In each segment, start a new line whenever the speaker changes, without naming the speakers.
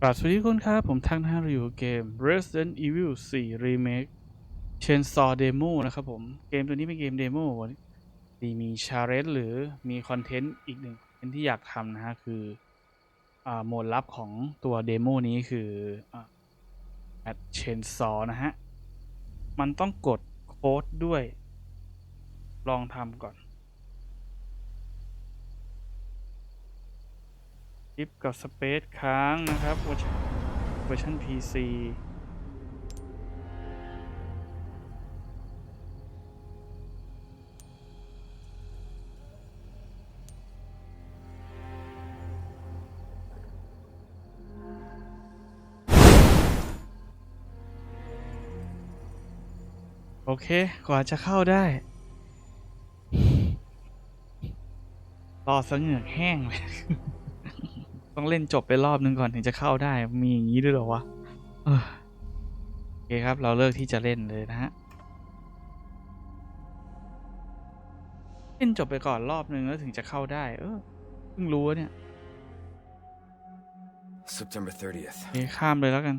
กราบสวัสดีทุกครับ ผมทักนะฮะเราอยู่กับเกม Resident Evil 4 Remake Chainsaw Demo นะครับผม เกมตัวนี้เป็นเกมเดโมดีมีชาเลนจ์หรือมีคอนเทนต์อีกหนึ่งเป็นที่อยากทำนะฮะ คืออโหมดลับของตัวเดโมนี้คืออ่า at Chainsaw นะฮะ มันต้องกดโค้ดด้วย ลองทำก่อน ชิปกับสเปซค้างนะครับเวอร์ชันเวอร์ชัน PC โอเค กว่าจะเข้าได้ รอสงเหงือกแห้งเลย ต้องเล่นจบไปรอบนึงก่อนถึงจะเข้าได้ มีอย่างนี้ด้วยเหรอวะเออโอเคครับ เราเลิกที่จะเล่นเลยนะฮะ เล่นจบไปก่อนรอบนึงแล้วถึงจะเข้าได้ เออเพิ่งรู้ว่าเนี่ย
September 30th.
โอเคข้ามเลยแล้วกัน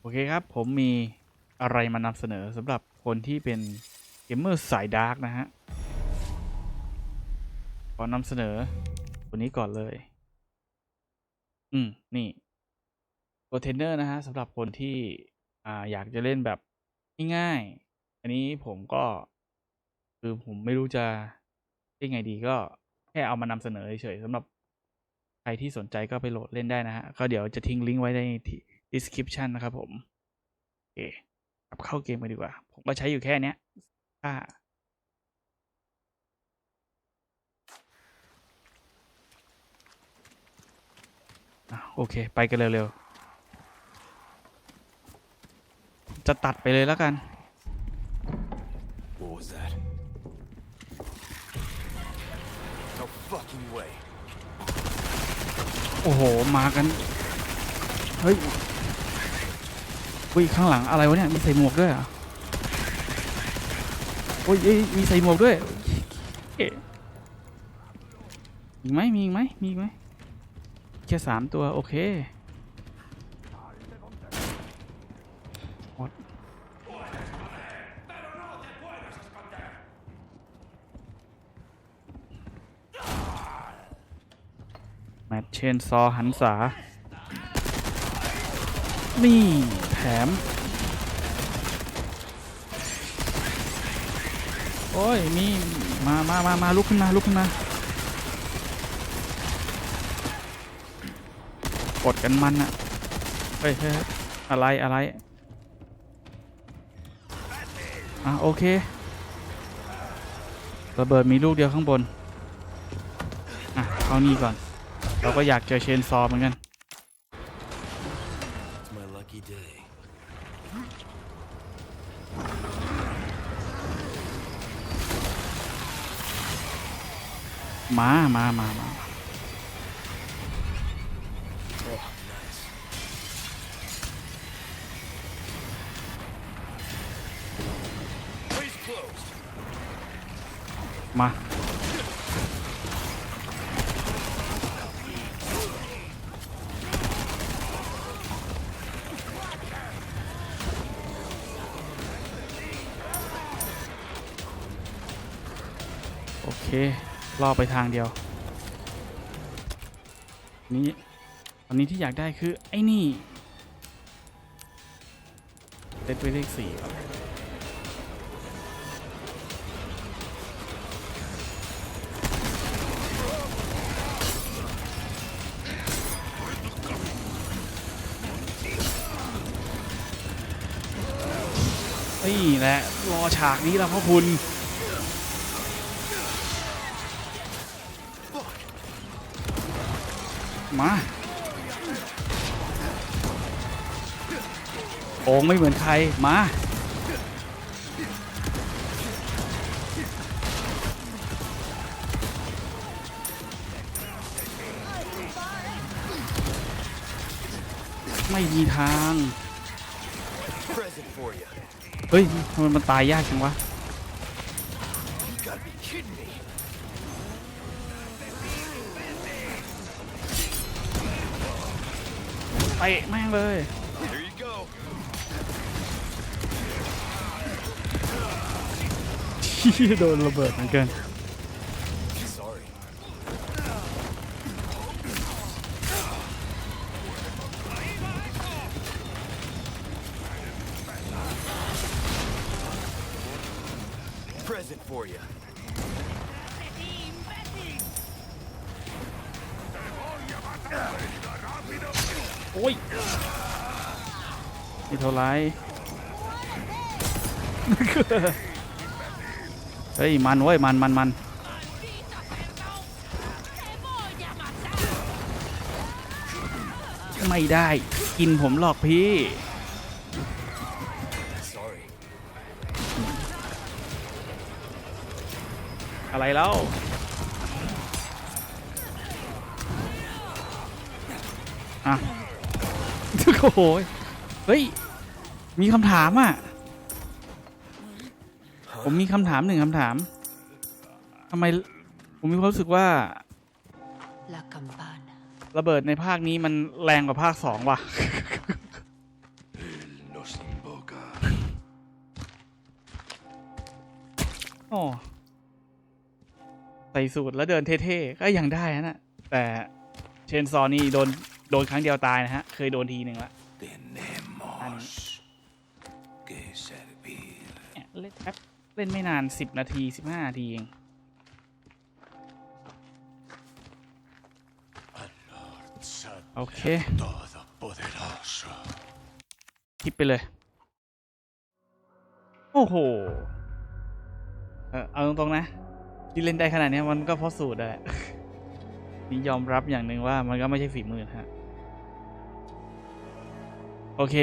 โอเคครับ ผมมี อะไรมานำเสนอสำหรับคนที่เป็นเกมเมอร์สายดาร์กนะฮะ ขอนำเสนอตัวนี้ก่อนเลย อืม นี่ตัวเทนเนอร์นะฮะสำหรับคนที่อ่าอยากจะเล่นแบบง่ายๆ อันนี้ผมก็ คือผมไม่รู้จะเรียกไงดีก็แค่เอามานำเสนอเฉยๆสำหรับใครที่สนใจก็ไปโหลดเล่นได้นะฮะ ก็เดี๋ยวจะทิ้งลิงก์ไว้ในที่ description นะครับผม โอเค กลับเข้าเกมกันดีกว่า ผมก็ใช้อยู่แค่เนี้ยถ้าอะโอเค ไปกันเร็วๆ จะตัดไปเลยแล้วกัน
What was that? No fucking way.
โอ้โห มากัน เฮ้ย อุ้ยข้างหลังอะไรวะเนี่ยมีใส่หมวกด้วยอะโอ้ยเอ้ยมีใส่หมวกด้วยมีไหมมีไหมมีไหมแค่สามตัวโอเคหมดแมทเชนซอหันษานี่ แถม โอ้ย มีมามามามาลุกขึ้นมาลุกขึ้นมา กดกันมันอะเฮ้ยเฮ้ยอะไรอะไร อะ โอเค ระเบิดมีลูกเดียวข้างบน อะ เอานี่ก่อน เราก็อยากเจอเชนซอเหมือนกัน มามามามามา โอเค รอไปทางเดียว นี้ตอนนี้ที่อยากได้คือไอ้นี่เซตไว้เลขสี่ก่อนนี่แหละ รอฉากนี้แล้วพ่อคุณ มาโองไม่เหมือนใคร มา ไม่มีทาง
Present for you.
เฮ้ยทำไมมันตายยากจังวะ เตะแม่งเลย
Here you go.
โดนระเบิดเหมือนกัน โอ้ยนี่เท่าไรเฮ้ย มันเว้ย มันมันมันไม่ได้ กินผมหรอกพี่
Sorry.
อะไรแล้วอะ โอ้โหเฮ้ย มีคำถามอะ ผมมีคำถามหนึ่งคำถามทำไม ผมมีความรู้สึกว่า
La campana.
ระเบิดในภาคนี้มันแรงกว่าภาคสองว่ะ
Nos invoca.
โอ้ใส่สูตรแล้วเดินเท่ๆ ก็ยังได้นะ แต่เชนซอนี่โดน โดนครั้งเดียวตายนะฮะ เคยโดนทีหนึ่งละ
Tenemos que servir.
เนี่ยเล่นแป๊บเล่นไม่นานสิบนาทีสิบห้านาทีเองโอเค
Todopoderoso.
คลิปไปเลย โอ้โหเออเอาตรงๆนะ ที่เล่นได้ขนาดเนี้ยมันก็เพราะสูตรแหละนี่ยอมรับอย่างหนึ่งว่ามันก็ไม่ใช่ฝีมือนะฮะ โอเค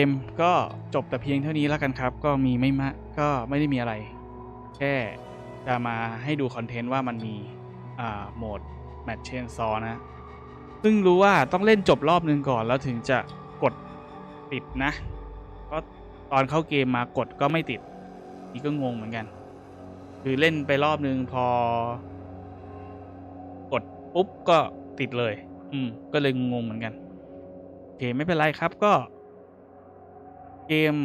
ก็จบแต่เพียงเท่านี้แล้วกันครับ ก็มีไม่มากก็ไม่ได้มีอะไร แค่จะมาให้ดูคอนเทนต์ว่ามันมีโหมดแมทเชนซอนะซึ่งรู้ว่าต้องเล่นจบรอบนึงก่อนแล้วถึงจะกดติดนะเพราะตอนเข้าเกมมากดก็ไม่ติด นี่ก็งงเหมือนกัน คือเล่นไปรอบนึงพอ กดปุ๊บก็ติดเลย อืม ก็เลยงงเหมือนกัน โอเค ไม่เป็นไรครับก็ เกม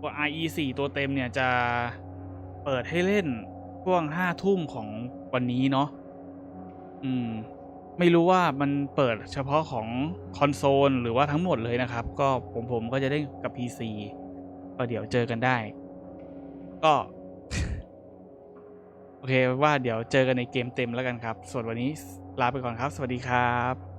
ตัว RE 4 ตัวเต็มเนี่ยจะเปิดให้เล่นช่วงห้าทุ่มของวันนี้เนาะ อืม ไม่รู้ว่ามันเปิดเฉพาะของคอนโซลหรือว่าทั้งหมดเลยนะครับ ก็ผมผมก็จะได้กับ PC ก็เดี๋ยวเจอกันได้ ก็ โอเคว่าเดี๋ยวเจอกันในเกมเต็มแล้วกันครับ ส่วนวันนี้ลาไปก่อนครับ สวัสดีครับ